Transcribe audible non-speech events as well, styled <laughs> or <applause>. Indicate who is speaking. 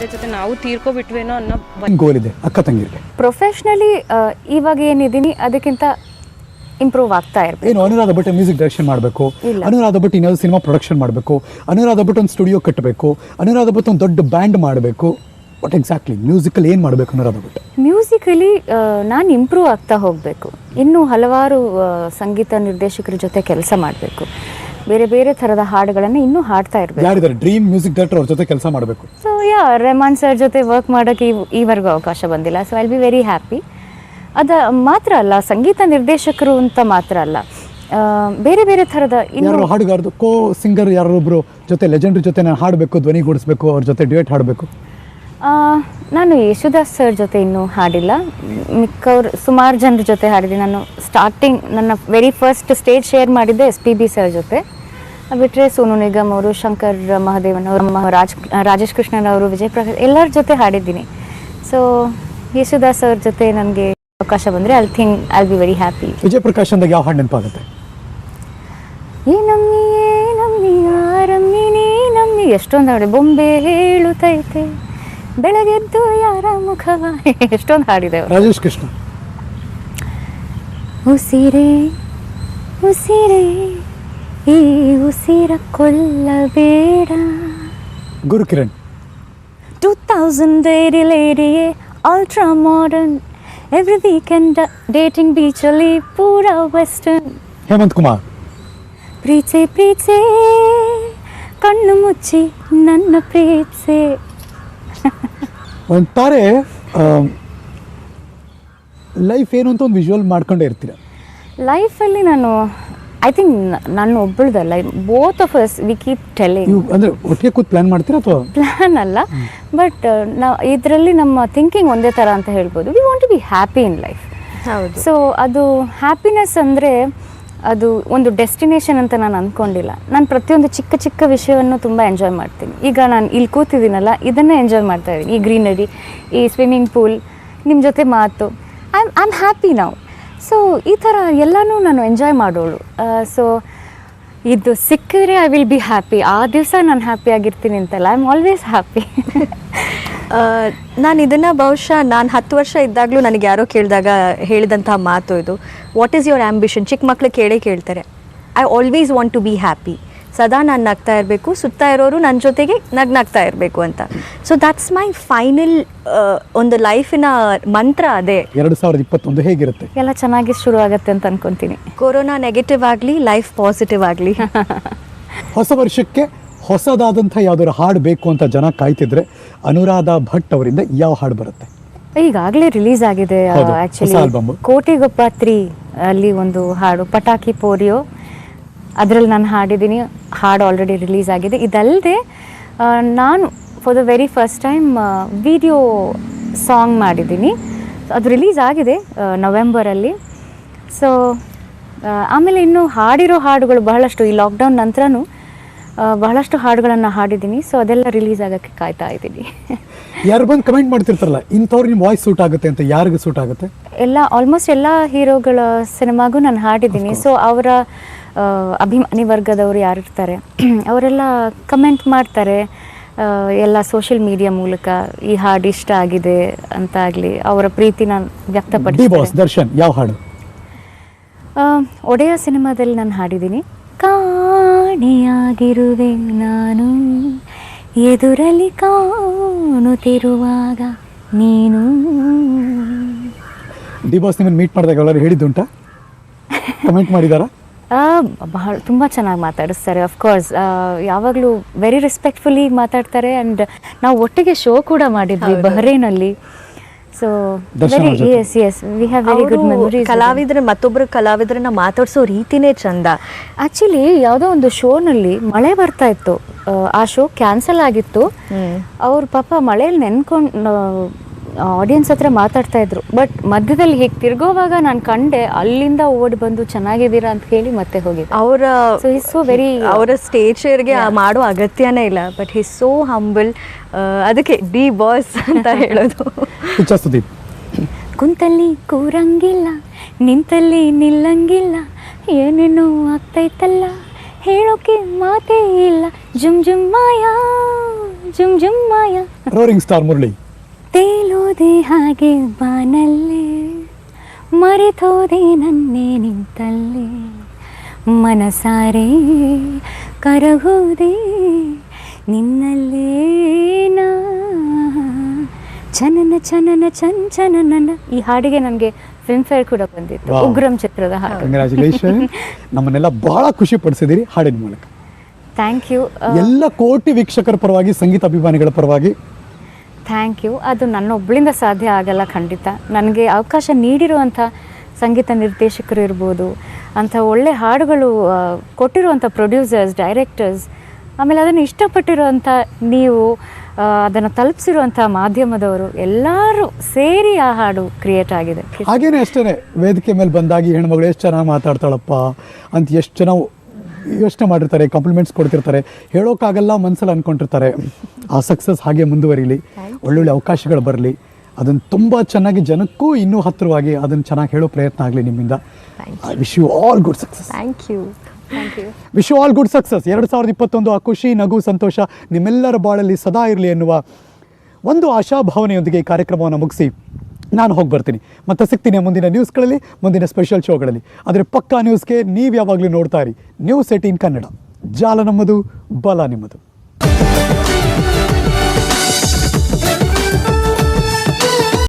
Speaker 1: ತಂದೆ ಜೊತೆ ನಾವು ತೀರ್ಕೊಬಿಟ್ವೇನೋ ಅನ್ನೋ.
Speaker 2: ಗೋಲ್ ಇದೆ ಅಕ್ಕ ತಂಗಿರಿಗೆ.
Speaker 3: ಪ್ರೊಫೆಷ್ನಲಿ ಇವಾಗ ಏನಿದ್ದೀನಿ ಅದಕ್ಕಿಂತ ಇಂಪ್ರೂವ್ ಆಗ್ತಾ ಇರ್ಬೇಕು.
Speaker 2: ಏನು ಅನುರಾಧ ಭಟ್ ಮ್ಯೂಸಿಕ್ ಡೈರೆಕ್ಷನ್ ಮಾಡಬೇಕು
Speaker 3: ಇಲ್ಲ.
Speaker 2: ಅನುರಾಧ ಭಟ್ ಇನ್ಯಾವುದು ಸಿನಿಮಾ ಪ್ರೊಡಕ್ಷನ್ ಮಾಡಬೇಕು ಅನುರಾಧ ಭಟ್ ಒಂದು ಸ್ಟುಡಿಯೋ ಕಟ್ಟಬೇಕು ಅನುರಾಧ ಭಟ್ ಒಂದು ದೊಡ್ಡ ಬ್ಯಾಂಡ್ ಮಾಡಬೇಕು. ಬಟ್ ಎಕ್ಸಾಕ್ಟ್ಲಿ ಮ್ಯೂಸಿಕಲ್ ಏನು ಮಾಡಬೇಕು ಅನುರಾಧ ಭಟ್
Speaker 3: ಮ್ಯೂಸಿಕಲಿ ನಾನು ಇಂಪ್ರೂವ್ ಆಗ್ತಾ ಹೋಗಬೇಕು. ಇನ್ನೂ ಹಲವಾರು ಸಂಗೀತ ನಿರ್ದೇಶಕರ ಜೊತೆ ಕೆಲಸ ಮಾಡಬೇಕು. ಬೇರೆ ಬೇರೆ ಥರದ ಹಾಡುಗಳನ್ನು ಇನ್ನೂ ಹಾಡ್ತಾ ಇರಬೇಕು.
Speaker 2: ಯಾರಿದ್ದಾರೆ? ಡ್ರೀಮ್ ಮ್ಯೂಸಿಕ್ ಡೈರೆಕ್ಟರ್ ಅವ್ರ ಜೊತೆ ಕೆಲಸ ಮಾಡಬೇಕು.
Speaker 3: ಸೊ ಯಾ ರೆಹಮಾನ್ ಸರ್ ಜೊತೆ ವರ್ಕ್ ಮಾಡೋಕೆ ಈ ಈವರೆಗೂ ಅವಕಾಶ ಬಂದಿಲ್ಲ. So I be very happy ಅದ ಮಾತ್ರ ಅಲ್ಲ ಸಂಗೀತ ನಿರ್ದೇಶಕರು ಅಂತ ಮಾತ್ರ ಅಲ್ಲ. ಆ, ಬೇರೆ ಬೇರೆ ಥರದ ಇನ್ನು
Speaker 2: ಹಾಡುಗಾರದು ಕೋ ಸಿಂಗರ್ ಯಾರೊಬ್ರು ಜೊತೆ ಲೆಜೆಂಡ್ರಿ ಜೊತೆ ನಾನು ಹಾಡಬೇಕು ಧ್ವನಿಗೂಡಿಸ್ಬೇಕು ಅವ್ರ ಜೊತೆ ಡ್ಯೂಯೇಟ್ ಹಾಡಬೇಕು.
Speaker 3: ನಾನು ಯೇಸುದಾಸ್ ಸರ್ ಜೊತೆ ಇನ್ನೂ ಹಾಡಿಲ್ಲ. ಮಿಕ್ಕವ್ರು ಸುಮಾರು ಜನರ ಜೊತೆ ಹಾಡಿದ್ದೀನಿ ನಾನು ಸ್ಟಾರ್ಟಿಂಗ್ ನನ್ನ ವೆರಿ ಫಸ್ಟ್ ಸ್ಟೇಜ್ ಶೇರ್ ಮಾಡಿದ್ದೆ ಎಸ್ ಪಿ ಬಿ ಸರ್ ಜೊತೆ. ಬಿಟ್ಟರೆ ಸೋನು ನಿಗಮ್ ಅವರು ಶಂಕರ್ ಮಹಾದೇವನ್ ಅವರು ನಮ್ಮ ರಾಜ್ ರಾಜೇಶ್ ಕೃಷ್ಣನ್ ಅವರು ವಿಜಯ್ ಪ್ರಕಾಶ್ ಎಲ್ಲರ ಜೊತೆ ಹಾಡಿದ್ದೀನಿ. ಸೊ ಯೇಸುದಾಸ್ ಅವ್ರ ಜೊತೆ ನನಗೆ ಅವಕಾಶ ಬಂದರೆ I think I be very happy
Speaker 2: Vijay Prakash ಅಂದಾಗ ಯಾವ ಹಾಡು ನೆನಪಾಗುತ್ತೆ?
Speaker 3: ಏನಮ್ಮಿ ಏನಮ್ಮಿ ಆರಮ್ಮಿ ನೀನಮ್ಮಿ ಎಷ್ಟೊಂದು ಹಾಡು. ಬೊಂಬೆ ಹೇಳುತ್ತೈತೆ. ಬೆಳಗೆದ್ದು ಯಾರ ಮುಖವ? ಎಷ್ಟೊಂದು ಹಾಡಿದೆ.
Speaker 2: ರಾಜೇಶ್ ಕೃಷ್ಣ.
Speaker 3: ಉಸಿರೇ ಉಸಿರೇ ಈ ಉಸಿರ ಕೊಲ್ಲಬೇಡ.
Speaker 2: Guru Kiran
Speaker 3: two thousand ಏರಿಲೇರಿಯೇ ultra modern every weekend dating ಬೀಚಲ್ಲಿ ಪೂರ ವೆಸ್ಟರ್ನ್
Speaker 2: ಹೇಮಂತ್ ಕುಮಾರ್.
Speaker 3: ಪ್ರೀಚೆ ಪ್ರೀಚೆ ಕಣ್ಣು ಮುಚ್ಚಿ ನನ್ನ ಪ್ರೀಚೆ.
Speaker 2: ಒಂದು ತಾರೆ ಲೈಫ್ ಏನು ಅಂತ ಒಂದು ವಿಜುವಲ್ ಮಾಡ್ಕೊಂಡೇ ಇರ್ತೀರ?
Speaker 3: ಲೈಫಲ್ಲಿ ನಾನು ಐ ಥಿಂಕ್ ನಾನು ಒಬ್ಬಳದಲ್ಲ both of us we keep telling
Speaker 2: ಅಂದರೆ ಒಟ್ಟಿಗೆ ಕೂತ್ ಪ್ಲಾನ್ ಮಾಡ್ತೀರಾ ಅಥವಾ?
Speaker 3: ಪ್ಲ್ಯಾನ್ ಅಲ್ಲ ಬಟ್ ನಾವು ಇದರಲ್ಲಿ ನಮ್ಮ ಥಿಂಕಿಂಗ್ ಒಂದೇ ಥರ ಅಂತ ಹೇಳ್ಬೋದು. We want to be happy in life
Speaker 1: ಹೌದು.
Speaker 3: ಸೊ ಅದು ಹ್ಯಾಪಿನೆಸ್ ಅಂದರೆ ಅದು ಒಂದು ಡೆಸ್ಟಿನೇಷನ್ ಅಂತ ನಾನು ಅಂದ್ಕೊಂಡಿಲ್ಲ ನಾನು ಪ್ರತಿಯೊಂದು ಚಿಕ್ಕ ಚಿಕ್ಕ ವಿಷಯವನ್ನು ತುಂಬ ಎಂಜಾಯ್ ಮಾಡ್ತೀನಿ. ಈಗ ನಾನು ಇಲ್ಲಿ ಕೂತಿದ್ದೀನಲ್ಲ, ಇದನ್ನೇ ಎಂಜಾಯ್ ಮಾಡ್ತಾ ಇದ್ದೀನಿ. ಈ ಗ್ರೀನರಿ ಈ ಸ್ವಿಮ್ಮಿಂಗ್ ಪೂಲ್ ನಿಮ್ಮ ಜೊತೆ ಮಾತು. ಐ ಆಮ್ ಹ್ಯಾಪಿ ನಾವು ಸೊ ಈ ಥರ ಎಲ್ಲನೂ ನಾನು ಎಂಜಾಯ್ ಮಾಡೋಳು. ಸೊ ಇದು ಸಿಕ್ಕಿದ್ರೆ ಐ ವಿಲ್ ಬಿ ಹ್ಯಾಪಿ ಆ ದಿವಸ ನಾನು ಹ್ಯಾಪಿ ಆಗಿರ್ತೀನಿ ಅಂತಲ್ಲ. ಐ ಆಮ್ ಆಲ್ವೇಸ್ ಹ್ಯಾಪಿ
Speaker 4: ನಾನು ಇದನ್ನು ಬಹುಶಃ ನಾನು ಹತ್ತು ವರ್ಷ ಇದ್ದಾಗಲೂ ನನಗೆ ಯಾರೋ ಕೇಳಿದಾಗ ಹೇಳಿದಂತಹ ಮಾತು ಇದು. ವಾಟ್ ಈಸ್ ಯುವರ್ ಆ್ಯಂಬಿಷನ್ ಚಿಕ್ಕ ಮಕ್ಕಳು ಕೇಳೇ ಕೇಳ್ತಾರೆ. I always want to be happy ಸದಾ ನಾನು ನಗ್ತಾ ಇರಬೇಕು ಸುತ್ತ ಇರೋರು ನನ್ನ ಜೊತೆಗೆ ನಗ್ನಾಗ್ತಾ ಇರಬೇಕು ಅಂತ. ಸೊ ದಟ್ಸ್ ಮೈ ಫೈನಲ್ ಒಂದು ಲೈಫಿನ ಮಂತ್ರ ಅದೇ.
Speaker 2: ಎರಡು ಸಾವಿರದ ಇಪ್ಪತ್ತೊಂದು ಹೇಗಿರುತ್ತೆ?
Speaker 3: ಎಲ್ಲ ಚೆನ್ನಾಗಿ ಶುರು ಆಗುತ್ತೆ ಅಂತ ಅನ್ಕೊಂತೀನಿ.
Speaker 4: ಕೊರೋನಾ ನೆಗೆಟಿವ್ ಆಗಲಿ ಲೈಫ್ ಪಾಸಿಟಿವ್ ಆಗಲಿ.
Speaker 2: ಹೊಸ ವರ್ಷಕ್ಕೆ ಹೊಸದಾದಂಥ ಯಾವ್ದಾದ್ರು ಹಾಡು ಬೇಕು ಅಂತ ಜನ ಕಾಯ್ತಿದ್ರೆ ಅನುರಾಧ ಭಟ್ ಅವರಿಂದ ಯಾವ ಹಾಡು ಬರುತ್ತೆ?
Speaker 3: ಈಗಾಗಲೇ ರಿಲೀಸ್ ಆಗಿದೆ ಆಕ್ಚುಲಿ. ಕೋಟಿಗೊಪ್ಪ ತ್ರೀ ಅಲ್ಲಿ ಒಂದು ಹಾಡು ಪಟಾಕಿ ಪೋರಿಯೋ. ಅದರಲ್ಲಿ ನಾನು ಹಾಡಿದ್ದೀನಿ ಹಾಡು ಆಲ್ರೆಡಿ ರಿಲೀಸ್ ಆಗಿದೆ. ಇದಲ್ಲದೆ ನಾನು for the very first time video song ಮಾಡಿದ್ದೀನಿ. ಅದು ರಿಲೀಸ್ ಆಗಿದೆ ನವೆಂಬರಲ್ಲಿ. ಸೊ ಆಮೇಲೆ ಇನ್ನು ಹಾಡಿರೋ ಹಾಡುಗಳು ಬಹಳಷ್ಟು ಈ ಲಾಕ್ಡೌನ್ ನಂತರನೂ ಬಹಳಷ್ಟು ಹಾಡುಗಳನ್ನು ಹಾಡಿದ್ದೀನಿ. ಸೊ ಅದೆಲ್ಲ ರಿಲೀಸ್ ಆಗೋಕ್ಕೆ ಕಾಯ್ತಾ ಇದ್ದೀನಿ.
Speaker 2: ಯಾರು ಬಂದು ಕಮೆಂಟ್ ಮಾಡ್ತಿರ್ತಾರಲ್ಲ ಇಂಥವ್ರು ನಿಮ್ಮ ವಾಯ್ಸ್ ಸೂಟ್ ಆಗುತ್ತೆ ಅಂತ ಯಾರಿಗೆ ಸೂಟ್ ಆಗುತ್ತೆ?
Speaker 3: ಎಲ್ಲ ಆಲ್ಮೋಸ್ಟ್ ಎಲ್ಲ ಹೀರೋಗಳ ಸಿನಿಮಾಗೂ ನಾನು ಹಾಡಿದ್ದೀನಿ. ಸೊ ಅವರ ಅಭಿಮಾನಿ ವರ್ಗದವರು ಯಾರಿರ್ತಾರೆ <clears throat> ಅವರೆಲ್ಲ ಕಮೆಂಟ್ ಮಾಡ್ತಾರೆ. ಎಲ್ಲ ಸೋಷಿಯಲ್ ಮೀಡಿಯಾ ಮೂಲಕ ಈ ಹಾಡು ಇಷ್ಟ ಆಗಿದೆ ಅಂತ ಆಗಲಿ ಅವರ ಪ್ರೀತಿನ ವ್ಯಕ್ತಪಡಿಸಿ
Speaker 2: ದರ್ಶನ್ ಯಾವ ಹಾಡು?
Speaker 3: ಆ, ಒಡೆಯ ಸಿನಿಮಾದಲ್ಲಿ ನಾನು ಹಾಡಿದ್ದೀನಿ. ಕಾಣೆಯಾಗಿರುವೆ ನಾನು. ಎದುರಲ್ಲಿ ಕಾಣುತ್ತಿರುವಾಗ ನೀನು.
Speaker 2: ಡಿ ಬಾಸ್ ನಿಮ್ಮನ್ನು ಮೀಟ್ ಮಾಡಿದಾಗ ಎಲ್ಲರೂ ಹೇಳಿದ್ದುಂಟಾ? ಕಮೆಂಟ್ ಮಾಡಿದಾರ? <laughs>
Speaker 3: ಆ, ಬಹಳ ತುಂಬ ಚೆನ್ನಾಗಿ ಮಾತಾಡಿಸ್ತಾರೆ ಅಫ್ಕೋರ್ಸ್ ಯಾವಾಗಲೂ ವೆರಿ ರೆಸ್ಪೆಕ್ಟ್ಫುಲ್ಲಿ ಮಾತಾಡ್ತಾರೆ ಆ್ಯಂಡ್ ನಾವು ಒಟ್ಟಿಗೆ ಶೋ ಕೂಡ ಮಾಡಿದ್ವಿ ಬಹ್ರೇನಲ್ಲಿ so very yes yes we have very good memories
Speaker 4: ಕಲಾವಿದ್ರ ಮತ್ತೊಬ್ಬರು ಕಲಾವಿದ್ರನ್ನ ಮಾತಾಡ್ಸೋ ರೀತಿನೇ ಚಂದ.
Speaker 3: ಆಕ್ಚುಲಿ ಯಾವುದೋ ಒಂದು ಶೋನಲ್ಲಿ ಮಳೆ ಬರ್ತಾ ಇತ್ತು. ಆ, ಆ ಶೋ ಕ್ಯಾನ್ಸಲ್ ಆಗಿತ್ತು. ಅವ್ರ ಪಾಪ ಮಳೆಯಲ್ಲಿ ನೆನ್ಕೊಂಡು ಆಡಿಯನ್ಸ್ ಹತ್ರ ಮಾತಾಡ್ತಾ ಇದ್ರು. ಬಟ್ ಮಧ್ಯದಲ್ಲಿ ಹೀಗೆ ತಿರ್ಗೋವಾಗ ನಾನು ಕಂಡೆ ಅಲ್ಲಿಂದ ಓಡಿ ಬಂದು ಚೆನ್ನಾಗಿದ್ದೀರಾ ಅಂತ ಹೇಳಿ ಮತ್ತೆ ಹೋಗಿ
Speaker 4: ಅವರ
Speaker 3: ಸೊ ಇಸ್ ಸೋ ವೆರಿ
Speaker 4: ಅವರ ಸ್ಟೇಜ್ ಶೇರ್ಗೆ ಮಾಡೋ ಅಗತ್ಯನೇ ಇಲ್ಲ. ಬಟ್ ಹಿ ಸೋ ಹಂಬಲ್ ಅದಕ್ಕೆ ಡಿ ಬಾಸ್ ಅಂತ <laughs> ಹೇಳೋದು.
Speaker 3: ಕುಂತಲ್ಲಿ ಕೂರಂಗಿಲ್ಲ ನಿಂತಲ್ಲಿ ನಿಲ್ಲಂಗಿಲ್ಲ ಏನೇನೋ ಆಗ್ತೈತಲ್ಲ ಹೇಳೋಕೆ ಮಾತೇ ಇಲ್ಲ. ಜುಮ್ ಜುಮ್ ಮಾಯಾ ಜುಮ್ ಜುಮ್ ಮಾಯಾ.
Speaker 2: Roaring star Murali.
Speaker 3: ತೇಲೋದೆ ಹಾಗೆ ಬಾನಲ್ಲೇ ಮರೆತೋದೆ ನನ್ನೇ ನಿಂತಲ್ಲೇ. ಮನಸಾರೆ ಕರಗೋದೆ ನಿನ್ನಲ್ಲೇ ನಾ. ಚನನ ಚನನ ಚಂಚನನ ಈ ಹಾಡಿಗೆ ನನಗೆ ಫಿಲ್ಮ್ ಫೇರ್ ಕೂಡ ಬಂದಿತ್ತು. ಉಗ್ರಂ ಚಿತ್ರದ ಹಾಡು.
Speaker 2: ಕಂಗ್ರ್ಯಾಚುಲೇಷನ್ ನಮ್ಮನ್ನೆಲ್ಲ ಬಹಳ ಖುಷಿ ಪಡಿಸಿದಿರಿ ಹಾಡಿನ ಮೂಲಕ.
Speaker 3: ಥ್ಯಾಂಕ್ ಯು
Speaker 2: ಎಲ್ಲ ಕೋಟಿ ವೀಕ್ಷಕರ ಪರವಾಗಿ ಸಂಗೀತ ಅಭಿಮಾನಿಗಳ ಪರವಾಗಿ
Speaker 3: ಥ್ಯಾಂಕ್ ಯು ಅದು ನನ್ನೊಬ್ಬಳಿಂದ ಸಾಧ್ಯ ಆಗಲ್ಲ ಖಂಡಿತ. ನನಗೆ ಅವಕಾಶ ನೀಡಿರುವಂಥ ಸಂಗೀತ ನಿರ್ದೇಶಕರು ಇರ್ಬೋದು, ಅಂಥ ಒಳ್ಳೆ ಹಾಡುಗಳು ಕೊಟ್ಟಿರುವಂಥ ಪ್ರೊಡ್ಯೂಸರ್ಸ್ ಡೈರೆಕ್ಟರ್ಸ್ ಆಮೇಲೆ ಅದನ್ನು ಇಷ್ಟಪಟ್ಟಿರುವಂಥ ನೀವು ಅದನ್ನು ತಲುಪಿಸಿರುವಂಥ ಮಾಧ್ಯಮದವರು ಎಲ್ಲರೂ ಸೇರಿ ಆ ಹಾಡು ಕ್ರಿಯೇಟ್ ಆಗಿದೆ.
Speaker 2: ಹಾಗೇನೆ ಅಷ್ಟೇ ವೇದಿಕೆ ಮೇಲೆ ಬಂದಾಗಿ ಹೆಣ್ಮಗಳು ಎಷ್ಟು ಚೆನ್ನಾಗಿ ಮಾತಾಡ್ತಾಳಪ್ಪ, ಅಂತ ಎಷ್ಟು ಜನ ಯೋಚನೆ ಮಾಡಿರ್ತಾರೆ ಕಾಂಪ್ಲಿಮೆಂಟ್ಸ್ ಕೊಡ್ತಿರ್ತಾರೆ ಹೇಳೋಕ್ಕಾಗಲ್ಲ ಮನಸ್ಸಲ್ಲಿ ಅಂದ್ಕೊಂಡಿರ್ತಾರೆ ಆ ಸಕ್ಸಸ್ ಹಾಗೆ ಮುಂದುವರಿಲಿ ಒಳ್ಳೊಳ್ಳೆ ಅವಕಾಶಗಳು ಬರಲಿ ಅದನ್ನು ತುಂಬ ಚೆನ್ನಾಗಿ ಜನಕ್ಕೂ ಇನ್ನೂ ಹತ್ತಿರವಾಗಿ ಅದನ್ನು ಚೆನ್ನಾಗಿ ಹೇಳೋ ಪ್ರಯತ್ನ ಆಗಲಿ ನಿಮ್ಮಿಂದ. I wish you all good success
Speaker 3: thank you
Speaker 2: wish you all good success ಎರಡು ಸಾವಿರದ ಇಪ್ಪತ್ತೊಂದು ಆ ಖುಷಿ ನಗು ಸಂತೋಷ ನಿಮ್ಮೆಲ್ಲರ ಬಾಳಲ್ಲಿ ಸದಾ ಇರಲಿ ಎನ್ನುವ ಒಂದು ಆಶಾಭಾವನೆಯೊಂದಿಗೆ ಈ ಕಾರ್ಯಕ್ರಮವನ್ನು ಮುಗಿಸಿ. ನಾನು ಹೋಗಿ ಬರ್ತೀನಿ. ಮತ್ತೆ ಸಿಗ್ತೀನಿ ಮುಂದಿನ ನ್ಯೂಸ್ಗಳಲ್ಲಿ ಮುಂದಿನ ಸ್ಪೆಷಲ್ ಶೋಗಳಲ್ಲಿ ಆದರೆ ಪಕ್ಕಾ ನ್ಯೂಸ್ಗೆ ನೀವು ಯಾವಾಗಲೂ ನೋಡ್ತಾ ಇರಿ. News eighteen Kannada. ಜಾಲ ನಮ್ಮದು, ಬಲ ನಿಮ್ಮದು.